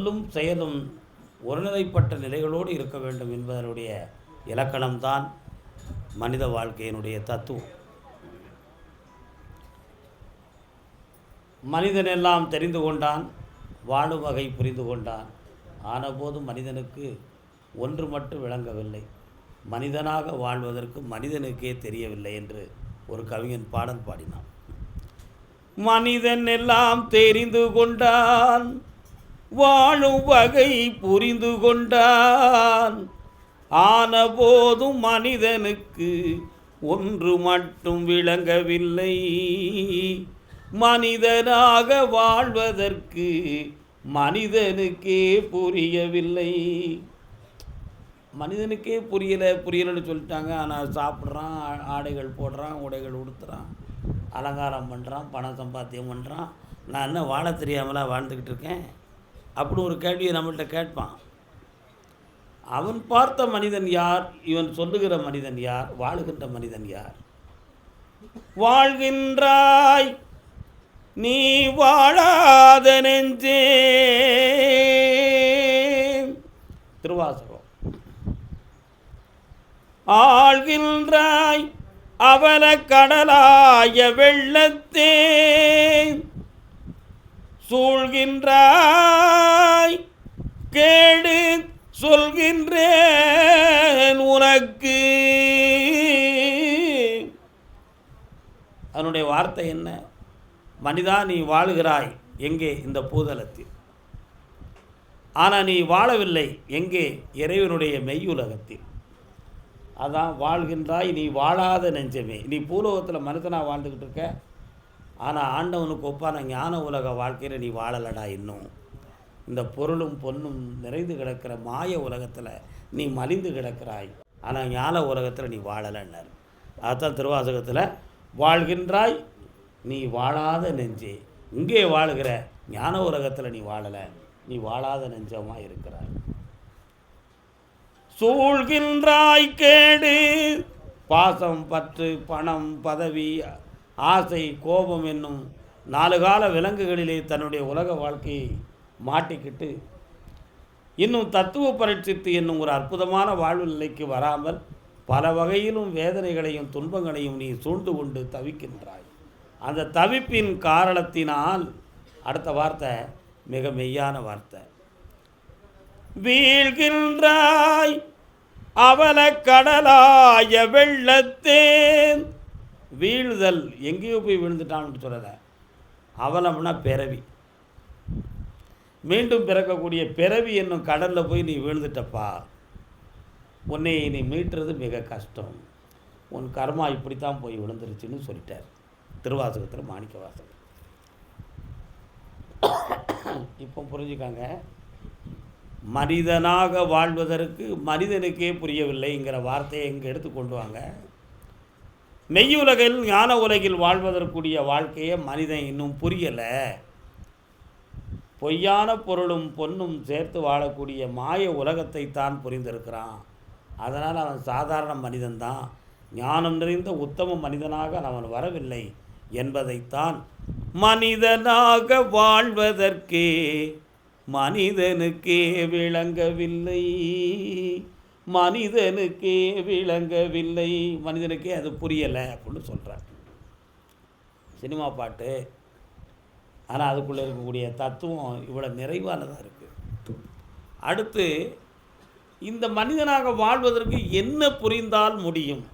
சொல்லும் செயலும் ஒருநிலைப்பட்ட நிலைகளோடு இருக்க வேண்டும் என்பதனுடைய இலக்கணம்தான் மனித வாழ்க்கையினுடைய தத்துவம். மனிதன் எல்லாம் தெரிந்து கொண்டான் வாழும் வகை புரிந்து கொண்டான். ஆனபோது மனிதனுக்கு ஒன்று மட்டும் விளங்கவில்லை. மனிதனாக வாழ்வதற்கு மனிதனுக்கே தெரியவில்லை என்று ஒரு கவிஞன் பாடல் பாடினான். மனிதன் எல்லாம் தெரிந்து கொண்டான் வாழும் வகை புரிந்து கொண்டான். ஆனபோதும் மனிதனுக்கு ஒன்று மட்டும் விளங்கவில்லை. மனிதனாக வாழ்வதற்கு மனிதனுக்கே புரியவில்லை. மனிதனுக்கே புரியலை புரியலைன்னு சொல்லிட்டாங்க. ஆனால் சாப்பிட்றான் ஆடைகள் போடுறான் உடைகள் உடுத்துறான் அலங்காரம் பண்ணுறான் பணம் சம்பாத்தியம் பண்ணுறான் நான் என்ன வாழ தெரியாமலாம் வாழ்ந்துக்கிட்டு இருக்கேன்? அப்படி ஒரு கேள்வியை நம்மள்கிட்ட கேட்பான். அவன் பார்த்த மனிதன் யார்? இவன் சொல்லுகிற மனிதன் யார்? வாழுகின்ற மனிதன் யார்? வாழ்கின்றாய் நீ வாழாத நெஞ்சே. திருவாசகம். ஆழ்கின்றாய் அவல கடலாய வெள்ளத்தே. சூழ்கின்றாய். கேடு சொல்கின்றேன் உனக்கு. அதனுடைய வார்த்தை என்ன? மனிதா நீ வாழுகிறாய் எங்கே? இந்த பூதலத்தில். ஆனால் நீ வாழவில்லை எங்கே? இறைவனுடைய மெய்யுலகத்தில். அதான் வாழ்கின்றாய் நீ வாழாத நெஞ்சமே. நீ பூலோகத்தில் மனுஷனாக வாழ்ந்துக்கிட்டு இருக்க? ஆனால் ஆண்டவனுக்கு ஒப்பான ஞான உலக வாழ்க்கையில் நீ வாழலடா இன்னும். இந்த பொருளும் பொன்னும் நிறைந்து கிடக்கிற மாய உலகத்தில் நீ மலிந்து கிடக்கிறாய். ஆனால் ஞான உலகத்தில் நீ வாழலைன்னார். அதுதான் திருவாசகத்தில் வாழ்கின்றாய் நீ வாழாத நெஞ்சே. இங்கே வாழுகிற ஞான உலகத்தில் நீ வாழலை. நீ வாழாத நெஞ்சமாக இருக்கிறாய். சூழ்கின்றாய் கேடு. பாசம் பற்று பணம் பதவி ஆசை கோபம் என்னும் நாலு கால விலங்குகளிலே தன்னுடைய உலக வாழ்க்கையை மாட்டிக்கிட்டு இன்னும் தத்துவ பரீட்சித்து என்னும் ஒரு அற்புதமான வாழ்வு நிலைக்கு வராமல் பல வகையிலும் வேதனைகளையும் துன்பங்களையும் நீ சூழ்ந்து கொண்டு தவிக்கின்றாய். அந்த தவிப்பின் காரணத்தினால் அடுத்த வார்த்தை மிக மெய்யான வார்த்தை. வீழ்கின்றாய் அவல கடலாய வெள்ளத்தேன் வீழ்தல் எங்கேயோ போய் விழுந்துட்டான்னு சொல்லலை. அவலம்னா பிறவி. மீண்டும் பிறக்கக்கூடிய பிறவி என்னும் கடலில் போய் நீ விழுந்துட்டப்பா. உன்னை நீ மீட்டுறது மிக கஷ்டம். உன் கர்மா இப்படித்தான் போய் விழுந்துருச்சுன்னு சொல்லிட்டார். திருவாசகத்தில் மாணிக்க வாசகம் இப்போ புரிஞ்சுக்காங்க. மனிதனாக வாழ்வதற்கு மனிதனுக்கே புரியவில்லைங்கிற வார்த்தையை இங்கே எடுத்து கொண்டு வாங்க. மெய்யுலகில் ஞான உலகில் வாழ்வதற்குரிய வாழ்க்கையை மனிதன் இன்னும் புரியலை. பொய்யான பொருளும் பொன்னும் சேர்த்து வாழக்கூடிய மாய உலகத்தை தான் புரிந்திருக்கிறான். அதனால் அவன் சாதாரண மனிதன்தான். ஞானம் நிறைந்த உத்தம மனிதனாக அவன் வரவில்லை என்பதைத்தான் மனிதனாக வாழ்வதற்கே மனிதனுக்கே விளங்கவில்லை. மனிதனுக்கே விளங்கவில்லை. மனிதனுக்கே அது புரியலை அப்படின்னு சொல்கிறார் சினிமா பாட்டு. ஆனால் அதுக்குள்ளே இருக்கக்கூடிய தத்துவம் இவ்வளோ நிறைவானதாக இருக்குது அடுத்து இந்த மனிதனாக வாழ்வதற்கு என்ன புரிந்தால் முடியும்?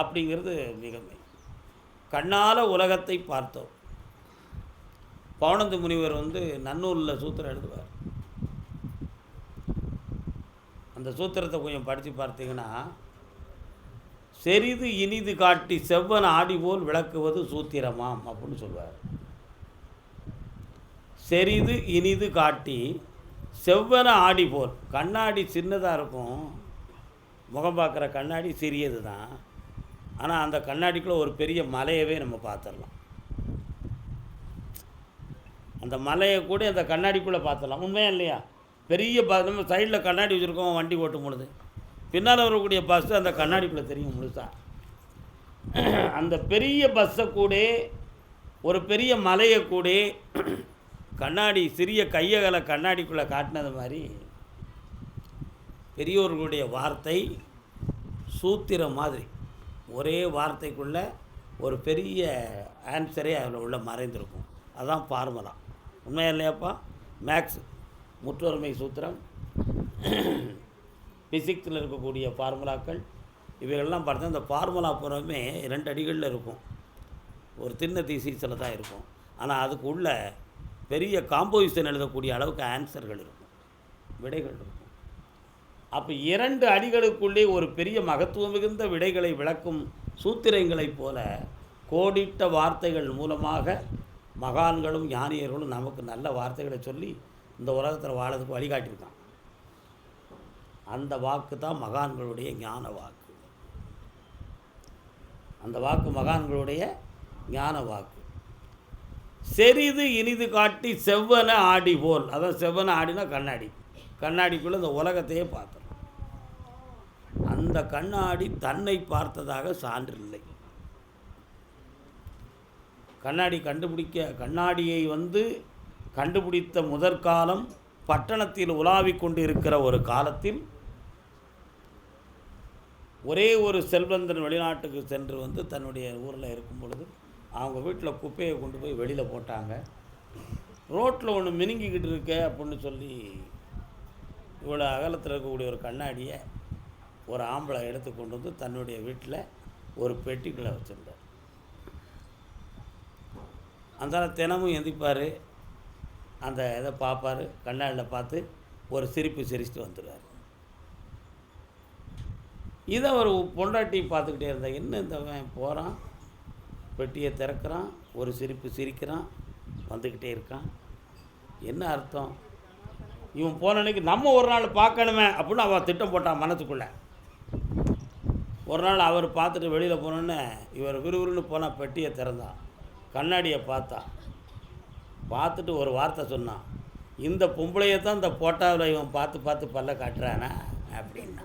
அப்படிங்கிறது மிகமை கண்ணால் உலகத்தை பார்த்தோம். பவனந்து முனிவர் வந்து நன்னூலில் சூத்திரம் எழுதுவார். அந்த சூத்திரத்தை கொஞ்சம் படித்து பார்த்தீங்கன்னா செரிது இனிது காட்டி செவ்வன் ஆடி போல் விளக்குவது சூத்திரமாம் அப்படின்னு சொல்வார். செரிது இனிது காட்டி செவ்வன ஆடி போல் கண்ணாடி சின்னதாக இருக்கும் முகம் பார்க்குற கண்ணாடி சிறியது தான். ஆனால் அந்த கண்ணாடிக்குள்ளே ஒரு பெரிய மலையவே நம்ம பார்த்துடலாம். அந்த மலையை கூட அந்த கண்ணாடிக்குள்ளே பார்த்துடலாம். உண்மையா இல்லையா? பெரிய ப நம்ம சைடில் கண்ணாடி வச்சுருக்கோம் வண்டி ஓட்டும் பொழுது. பின்னால் வரக்கூடிய பஸ்ஸு அந்த கண்ணாடிக்குள்ளே தெரியும் முழுசாக அந்த பெரிய பஸ்ஸை கூட ஒரு பெரிய மலையை கூட கண்ணாடி சிறிய கையகலை கண்ணாடிக்குள்ளே காட்டினது மாதிரி பெரியோர்களுடைய வார்த்தை சூத்திரம் மாதிரி. ஒரே வார்த்தைக்குள்ளே ஒரு பெரிய ஆன்சரே அதில் உள்ள மறைந்திருக்கும். அதுதான் ஃபார்முலா உண்மையா இல்லையாப்பா? மேக்ஸ் முற்றொருமை சூத்திரம். ஃபிசிக்ஸில் இருக்கக்கூடிய ஃபார்முலாக்கள் இவைகள்லாம் பார்த்தா இந்த ஃபார்முலா பூராமே ரெண்டு அடிகளில் இருக்கும். ஒரு தின்ன தீசீஸில் தான் இருக்கும். ஆனால் அதுக்கு உள்ள பெரிய காம்போசிஷன் எழுதக்கூடிய அளவுக்கு ஆன்சர்கள் இருக்கும். விடைகள் இருக்கும். அப்போ இரண்டு அடிகளுக்குள்ளே ஒரு பெரிய மகத்துவம் மிகுந்த விடைகளை விளக்கும் சூத்திரங்களைப் போல கோடிட்ட வார்த்தைகள் மூலமாக மகான்களும் ஞானியர்களும் நமக்கு நல்ல வார்த்தைகளை சொல்லி இந்த உலகத்தில் வாழறதுக்கு வழிகாட்டியிருக்கான். அந்த வாக்கு தான் மகான்களுடைய ஞான வாக்கு. அந்த வாக்கு மகான்களுடைய ஞான வாக்கு. செரிது இனிது காட்டி செவ்வனை ஆடி போல். அதான் செவ்வனை ஆடினா கண்ணாடி. கண்ணாடிக்குள்ளே இந்த உலகத்தையே பார்க்கணும் அந்த கண்ணாடி தன்னை பார்த்ததாக சான்றில்லை. கண்ணாடி கண்டுபிடிக்க கண்ணாடியை வந்து கண்டுபிடித்த முதற்காலம் பட்டணத்தில் உலாவிக் கொண்டு இருக்கிற ஒரு காலத்தில் ஒரே ஒரு செல்வந்தன் வெளிநாட்டுக்கு சென்று வந்து தன்னுடைய ஊரில் இருக்கும் பொழுது அவங்க வீட்டில் குப்பையை கொண்டு போய் வெளியில் போட்டாங்க. ரோட்டில் ஒன்று மினுங்கிக்கிட்டு இருக்க அப்படின்னு சொல்லி இவ்வளோ அகலத்தில் இருக்கக்கூடிய ஒரு கண்ணாடியை ஒரு ஆம்பளை எடுத்து கொண்டு வந்து தன்னுடைய வீட்டில் ஒரு பெட்டிக்குள்ளே வச்சுருந்தார். அந்த தினமும் எந்திப்பார். அந்த இதை பார்ப்பார் கண்ணாடியில் பார்த்து ஒரு சிரிப்பு சிரிச்சுட்டு வந்துடுவார். இதை ஒரு பொண்டாட்டி பார்த்துக்கிட்டே இருந்தா என்ன இந்த போகிறான் பெட்டியை திறக்கிறான் ஒரு சிரிப்பு சிரிக்கிறான் வந்துக்கிட்டே இருக்கான். என்ன அர்த்தம்? இவன் போன அன்னைக்கு நம்ம ஒரு நாள் பார்க்கணுமே அப்படின்னு அவன் திட்டம் போட்டான் மனதுக்குள்ளே ஒரு நாள் அவர் பார்த்துட்டு வெளியில் போனோன்னே இவர் விறுவிறுன்னு போனால் பெட்டியை திறந்தான் கண்ணாடியை பார்த்தான். பார்த்துட்டு ஒரு வார்த்தை சொன்னான். இந்த பொம்பளையை தான் இந்த போட்டாவில் இவன் பார்த்து பார்த்து பல்ல காட்டுறானா அப்படின்னா.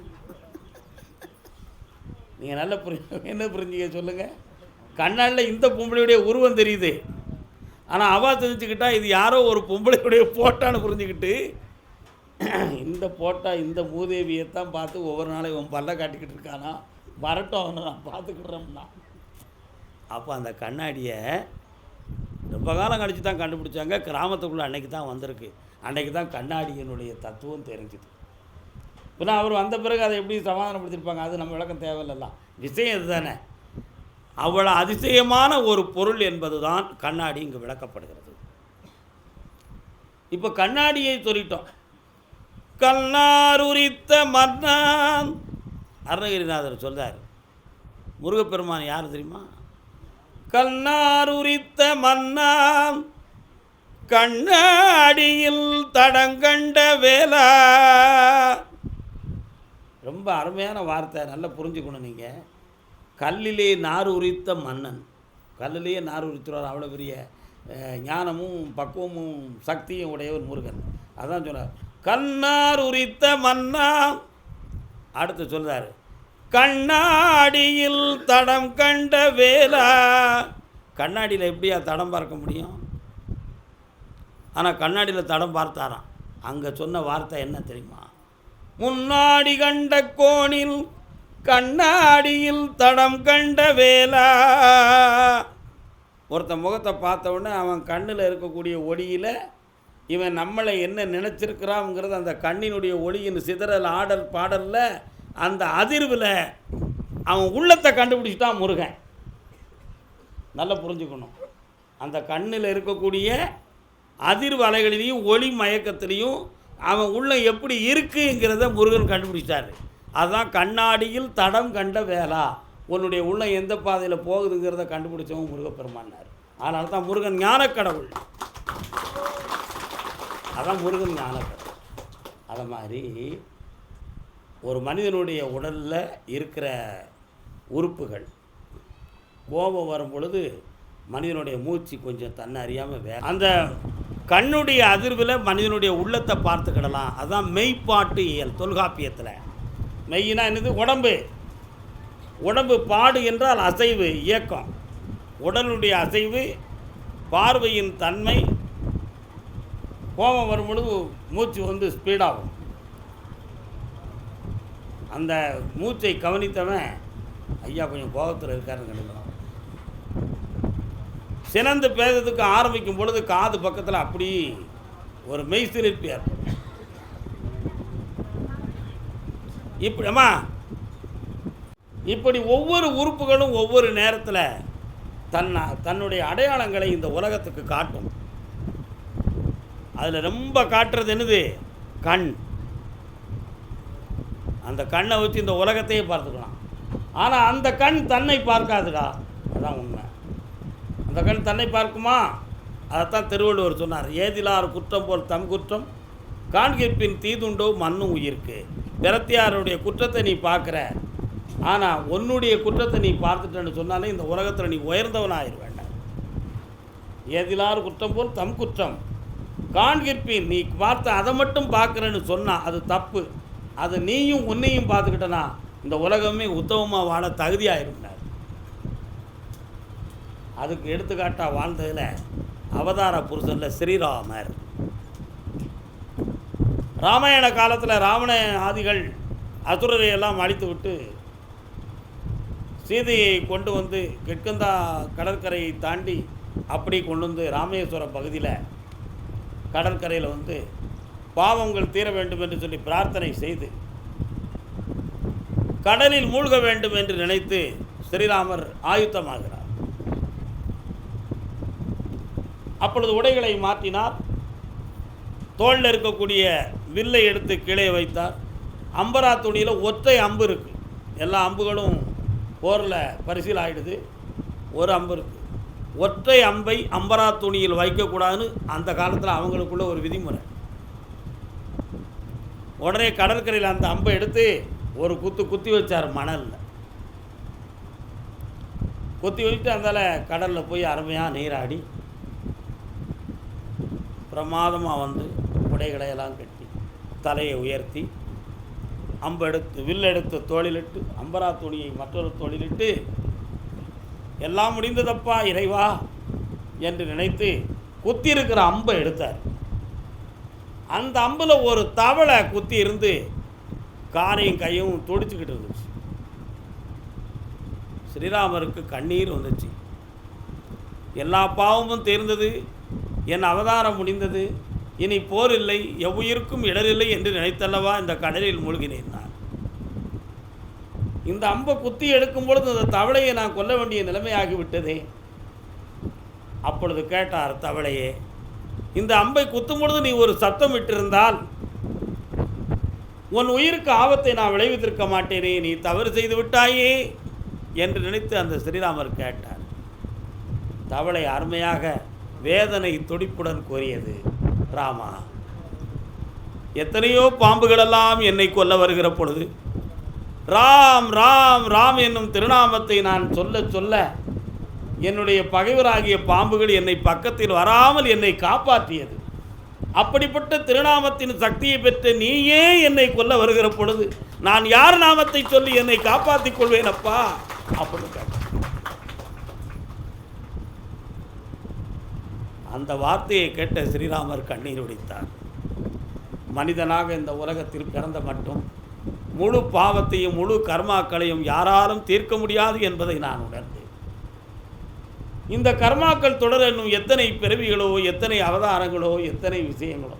நீங்கள் நல்லா புரிஞ்சு என்ன புரிஞ்சுக்க சொல்லுங்கள் கண்ணாடியில் இந்த பொம்பளையுடைய உருவம் தெரியுது. ஆனால் அவள் தெரிஞ்சுக்கிட்டா இது யாரோ ஒரு பொம்பளையுடைய போட்டான்னு புரிஞ்சுக்கிட்டு இந்த போட்டா இந்த மூதேவியைத்தான் பார்த்து ஒவ்வொரு நாளையும் இவன் பல்ல காட்டிக்கிட்டு இருக்கானா. வரட்டும் அவனை நான் பார்த்துக்கிட்றோம்னா அப்போ அந்த கண்ணாடியை ரொம்ப காலம் கழித்து தான் கண்டுபிடிச்சாங்க. கிராமத்துக்குள்ளே அன்னைக்கு தான் வந்திருக்கு. அன்னைக்கு தான் கண்ணாடியினுடைய தத்துவம் தெரிஞ்சுது. இப்போனா அவர் வந்த பிறகு அதை எப்படி சமாதானப்படுத்திருப்பாங்க அது நம்ம விளக்கம் தேவையில்லாம் விஷயம் இதுதானே. அவ்வளோ அதிசயமான ஒரு பொருள் என்பது தான் கண்ணாடி இங்கு விளக்கப்படுகிறது. இப்போ கண்ணாடியை சொல்லிட்டோம் கண்ணார் உரித்த மன்னான் அருணகிரிநாதர் சொல்கிறார் முருகப்பெருமான் யார் தெரியுமா? கண்ணார் உரித்த கண்ணாடியில் தடங்கண்ட வேலா. ரொம்ப அருமையான வார்த்தை நல்லா புரிஞ்சுக்கணும் நீங்கள் கல்லிலே நார் உரித்த மன்னன். கல்லிலேயே நார் உரித்துறார் அவ்வளோ பெரிய ஞானமும் பக்குவமும் சக்தியும் உடையவர் முருகன். அதான் சொன்னார் கண்ணார் உரித்த மன்னா அடுத்து சொல்கிறார் கண்ணாடியில் தடம் கண்ட வேலா. கண்ணாடியில் எப்படியா தடம் பார்க்க முடியும்? ஆனால் கண்ணாடியில் தடம் பார்த்தாராம். அங்கே சொன்ன வார்த்தை என்ன தெரியுமா? முன்னாடி கண்ட கோணில் கண்ணாடியில் தடம் கண்ட வேலா. ஒருத்தன் முகத்தை பார்த்த உடனே அவன் கண்ணில் இருக்கக்கூடிய ஒளியில் இவன் நம்மளை என்ன நினச்சிருக்கிறாங்கிறது அந்த கண்ணினுடைய ஒளியின் சிதறல் ஆடல் பாடலில் அந்த அதிர்வில் அவன் உள்ளத்தை கண்டுபிடிச்சிட்டான் முருகன். நல்லா புரிஞ்சுக்கணும். அந்த கண்ணில் இருக்கக்கூடிய அதிர்வு அலைகளிலையும் ஒளி மயக்கத்திலையும் அவன் உள்ள எப்படி இருக்குங்கிறத முருகன் கண்டுபிடிச்சிட்டாரு அதுதான் கண்ணாடியில் தடம் கண்ட வேலா. உன்னுடைய உள்ள எந்த பாதையில் போகுதுங்கிறத கண்டுபிடிச்சவன் முருகப்பெருமானார். அதனால தான் முருகன் ஞானக்கடவுள். அதான் முருகன் ஞானக்கடவுள். அதை மாதிரி ஒரு மனிதனுடைய உடலில் இருக்கிற உறுப்புகள். கோபம் வரும் பொழுது மனிதனுடைய மூச்சு கொஞ்சம் தன்னை அறியாமல் வே அந்த கண்ணுடைய அதிர்வில் மனிதனுடைய உள்ளத்தை பார்த்துக்கிடலாம் அதுதான் மெய்ப்பாட்டு இயல் தொல்காப்பியத்தில். மெய்னா என்னது? உடம்பு. உடம்பு பாடு என்றால் அசைவு இயக்கம். உடலுடைய அசைவு பார்வையின் தன்மை. கோபம் வரும் பொழுது மூச்சு வந்து ஸ்பீடாகும் அந்த மூச்சை கவனித்தவன் ஐயா கொஞ்சம் கோபத்தில் இருக்காருன்னு கண்டுக்கலாம். சினந்து பேசுறதுக்கு ஆரம்பிக்கும் பொழுது காது பக்கத்தில் அப்படி ஒரு மெய்சிலிர்ப்பு ஏற்படும் இப்படி அம்மா இப்படி ஒவ்வொரு உறுப்புகளும் ஒவ்வொரு நேரத்தில் தன் தன்னுடைய அடையாளங்களை இந்த உலகத்துக்கு காட்டும். அதில் ரொம்ப காட்டுறது என்னது? கண். அந்த கண்ணை வச்சு இந்த உலகத்தையே பார்த்துக்கலாம். ஆனால் அந்த கண் தன்னை பார்க்காதுடா. அதான் உண்மை. அந்த கண் தன்னை பார்க்குமா? அதைத்தான் திருவள்ளுவர் சொன்னார். ஏதிலார் குற்றம் போல் தம் குற்றம் காண்கிற்பின் தீதுண்டோ மண்ணும் உயிருக்கு. பிறத்தியாருடைய குற்றத்தை நீ பார்க்குற. ஆனால் உன்னுடைய குற்றத்தை நீ பார்த்துட்டேன்னு சொன்னாலே இந்த உலகத்தில் நீ உயர்ந்தவனாயிரு வேண்டாம் ஏதிலார் குற்றம் போல் தம் குற்றம் காண்கிற்பின் நீ பார்த்த அதை மட்டும் பார்க்குறேன்னு சொன்னால் அது தப்பு. அது நீயும் உன்னையும் பார்த்துக்கிட்டனா இந்த உலகமே உத்தமமாக வாழ தகுதியாயிருந்தார் அதுக்கு எடுத்துக்காட்டாக வாழ்ந்ததில் அவதார புருஷனில் ஸ்ரீராமர். ராமாயண காலத்தில் ராவண ஆதிகள் அசுரரை எல்லாம் அழித்து விட்டு சீதையை கொண்டு வந்து கெட்கந்தா கடற்கரையை தாண்டி அப்படி கொண்டு வந்து ராமேஸ்வரம் பகுதியில் கடற்கரையில் வந்து பாவங்கள் தீர வேண்டும் என்று சொல்லி பிரார்த்தனை செய்து கடலில் மூழ்க வேண்டும் என்று நினைத்து ஸ்ரீராமர் ஆயுத்தமாகிறார். அப்பொழுது உடைகளை மாற்றினார். தோளில் இருக்கக்கூடிய வில்லை எடுத்து கீழே வைத்தார். அம்பரா துணியில் ஒற்றை அம்பு இருக்குது எல்லா அம்புகளும் போரில் பரிசீல் ஆகிடுது ஒரு அம்பு இருக்குது ஒற்றை அம்பை அம்பரா துணியில் வைக்கக்கூடாதுன்னு அந்த காலத்தில் அவங்களுக்குள்ள ஒரு விதிமுறை. உடனே கடற்கரையில் அந்த அம்பை எடுத்து ஒரு குத்து குத்தி வச்சார் மணலில். குத்தி வச்சுட்டு அந்தால கடலில் போய் அருமையாக நீராடி பிரமாதமாக வந்து உடைகளையெல்லாம் கட்டி தலையை உயர்த்தி அம்பெடுத்து எடுத்து வில் தோளிலிட்டு அம்பரா துணியை மற்றொரு தோளிலிட்டு எல்லாம் முடிந்ததப்பா இறைவா என்று நினைத்து குத்தி இருக்கிற அம்பை எடுத்தார். அந்த அம்பில் ஒரு தவளை குத்தி இருந்து காரையும் கையும் துடிச்சுக்கிட்டு இருந்துச்சு. ஸ்ரீராமருக்கு கண்ணீர் வந்துச்சு. எல்லா பாவமும் தீர்ந்தது. என் அவதாரம் முடிந்தது. இனி போர் இல்லை எவ்வுயிருக்கும் இடரில்லை என்று நினைத்தல்லவா இந்த கடலில் மூழ்கினேன் நான். இந்த அம்பை குத்தி எடுக்கும் பொழுது அந்த தவளையை நான் கொல்ல வேண்டிய நிலைமையாகிவிட்டதே. அப்பொழுது கேட்டார் தவளையே இந்த அம்பை குத்தும் பொழுது நீ ஒரு சத்தம் விட்டிருந்தால் உன் உயிருக்கு ஆபத்தை நான் விளைவித்திருக்க மாட்டேனே நீ தவறு செய்து விட்டாயே என்று நினைத்து அந்த ஸ்ரீராமர் கேட்டார். தவளை அருமையாக வேதனை துடிப்புடன் கூறியது ராமா எத்தனையோ பாம்புகளெல்லாம் என்னை கொல்ல வருகிற பொழுது ராம் ராம் ராம் என்னும் திருநாமத்தை நான் சொல்ல சொல்ல என்னுடைய பகைவராகிய பாம்புகள் என்னை பக்கத்தில் வராமல் என்னை காப்பாற்றியது. அப்படிப்பட்ட திருநாமத்தின் சக்தியை பெற்று நீயே என்னை கொல்ல வருகிற பொழுது நான் யார் நாமத்தை சொல்லி என்னை காப்பாற்றிக் கொள்வேன் அப்பா? அப்படின்னு அந்த வார்த்தையை கேட்ட ஸ்ரீராமர் கண்ணீர் உடைத்தார் மனிதனாக இந்த உலகத்தில் பிறந்த மட்டும் முழு பாவத்தையும் முழு கர்மாக்களையும் யாராலும் தீர்க்க முடியாது என்பதை நான் உணர்ந்தேன். இந்த கர்மாக்கள் தொடர இன்னும் எத்தனை பிறவிகளோ எத்தனை அவதாரங்களோ எத்தனை விஷயங்களோ.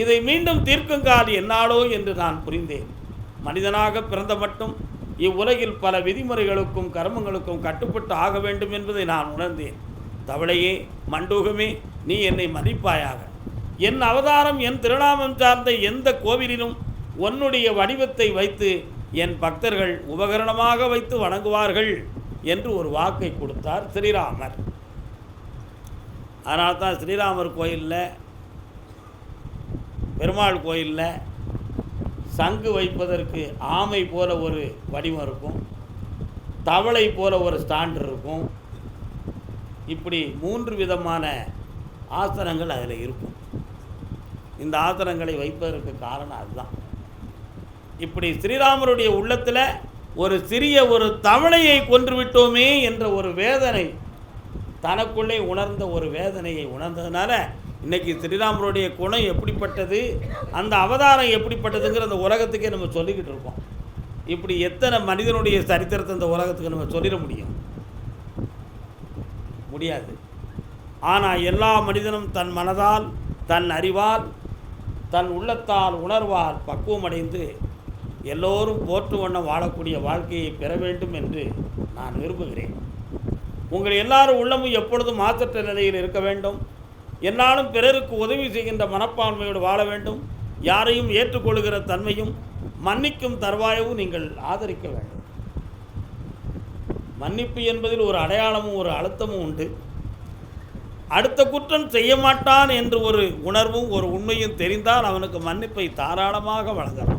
இதை மீண்டும் தீர்க்குங்கால் என்னாலோ என்று நான் புரிந்தேன். மனிதனாக பிறந்த மட்டும் இவ்வுலகில் பல விதிமுறைகளுக்கும் கர்மங்களுக்கும் கட்டுப்பட்டு ஆக வேண்டும் என்பதை நான் உணர்ந்தேன். தவளையே மண்டூகமே நீ என்னை மதிப்பாயாக என் அவதாரம் என் திருநாமம் சார்ந்த எந்த கோவிலிலும் உன்னுடைய வடிவத்தை வைத்து என் பக்தர்கள் உபகரணமாக வைத்து வணங்குவார்கள். என்று ஒரு வாக்கை கொடுத்தார் ஸ்ரீராமர். அதனால தான் ஸ்ரீராமர் கோயிலில் பெருமாள் கோயிலில் சங்கு வைப்பதற்கு ஆமை போல ஒரு வடிவம் இருக்கும் தவளை போல ஒரு ஸ்டாண்ட் இருக்கும். இப்படி மூன்று விதமான ஆசனங்கள் அதில் இருக்கும். இந்த ஆசனங்களை வைப்பதற்கு காரணம் அதுதான். இப்படி ஸ்ரீராமருடைய உள்ளத்தில் ஒரு சிறிய ஒரு தவளையை கொன்று விட்டோமே என்ற ஒரு வேதனை தனக்குள்ளே உணர்ந்த ஒரு வேதனையை உணர்ந்ததுனால இன்றைக்கி ஸ்ரீராமருடைய குணம் எப்படிப்பட்டது அந்த அவதாரம் எப்படிப்பட்டதுங்கிற அந்த உலகத்துக்கே நம்ம சொல்லிக்கிட்டு இருக்கோம். இப்படி எத்தனை மனிதனுடைய சரித்திரத்தை இந்த உலகத்துக்கு நம்ம சொல்லிட முடியும்? முடியாது. ஆனால் எல்லா மனிதனும் தன் மனதால் தன் அறிவால் தன் உள்ளத்தால் உணர்வால் பக்குவமடைந்து எல்லோரும் போற்று வண்ணம் வாழக்கூடிய வாழ்க்கையை பெற வேண்டும் என்று நான் விரும்புகிறேன். உங்கள் எல்லாரும் உள்ளமும் எப்பொழுதும் மாற்றற்ற நிலையில் இருக்க வேண்டும். என்னாலும் பிறருக்கு உதவி செய்கின்ற மனப்பான்மையோடு வாழ வேண்டும். யாரையும் ஏற்றுக்கொள்கிற தன்மையும் மன்னிக்கும் தருவாயவும் நீங்கள் ஆதரிக்க வேண்டும். மன்னிப்பு என்பதில் ஒரு அடையாளமும் ஒரு அழுத்தமும் உண்டு. அடுத்த குற்றம் செய்ய மாட்டான் என்று ஒரு உணர்வும் ஒரு உண்மையும் தெரிந்தால் அவனுக்கு மன்னிப்பை தாராளமாக வழங்கலாம்.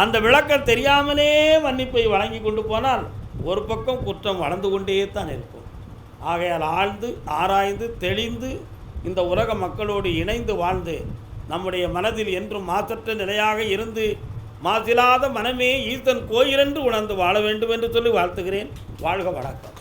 அந்த விளக்கம் தெரியாமலே மன்னிப்பை வழங்கி கொண்டு போனால் ஒரு பக்கம் குற்றம் வளர்ந்து கொண்டே தான் இருக்கும். ஆகையால் ஆழ்ந்து ஆராய்ந்து தெளிந்து இந்த உலக மக்களோடு இணைந்து வாழ்ந்து நம்முடைய மனதில் என்றும் மாற்றற்ற நிலையாக இருந்து மாசிலாத மனமே ஈசன் கோயிலென்று உணர்ந்து வாழ வேண்டும் என்று சொல்லி வாழ்த்துகிறேன். வாழ்க வணக்கம்.